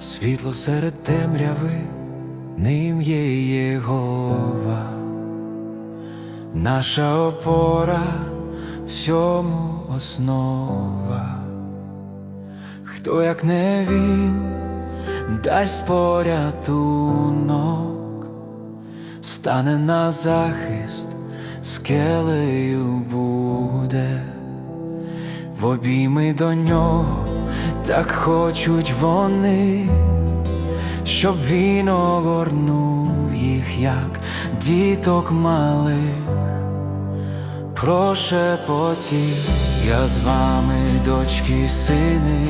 Світло серед темряви, ним є Єгова, наша опора, всьому основа. Хто, як не він, дасть порятунок, стане на захист, скелею буде, в обійми до нього так хочуть вони, щоб він огорнув їх, як діток малих. Прошепотів я з вами, дочки, сини,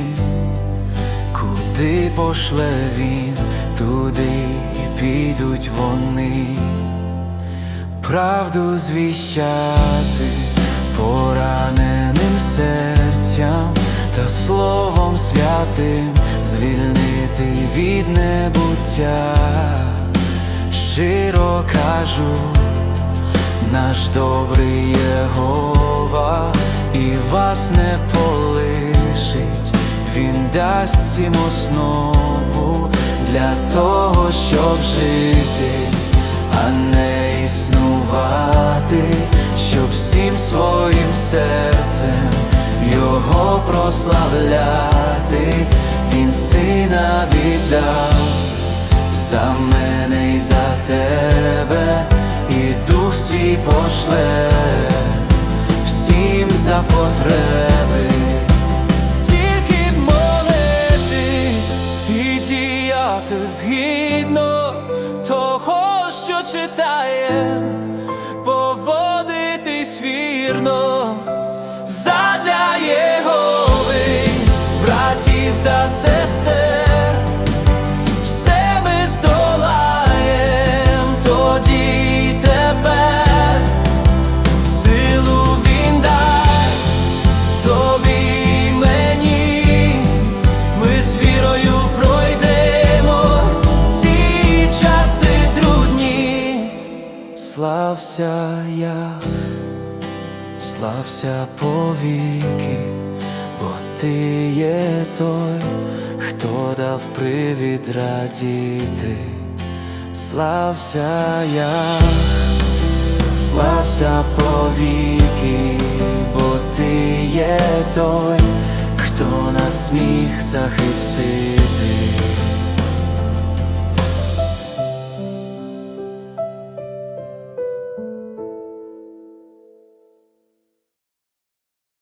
куди пошле він, туди підуть вони, правду звіщати пораненим серцям та словом святим звільнити від небуття, щиро кажу наш добрий Єгова і вас не полишить, Він дасть всім основу для того, щоб жити, а не існувати, щоб всім своїм серцем прославляти, Він сина віддав за мене і за тебе, і дух свій пошле всім за потреби. Тільки молитись і діяти згідно того, що читаєм, поводитись вірно сестер. Все ми здолаєм тоді й тепер, силу він дасть тобі мені, ми з вірою пройдемо ці часи трудні. Слався я, слався повіки, ти є той, хто дав привід радіти. Слався я, слався повіки, бо ти є той, хто нас міг захистити.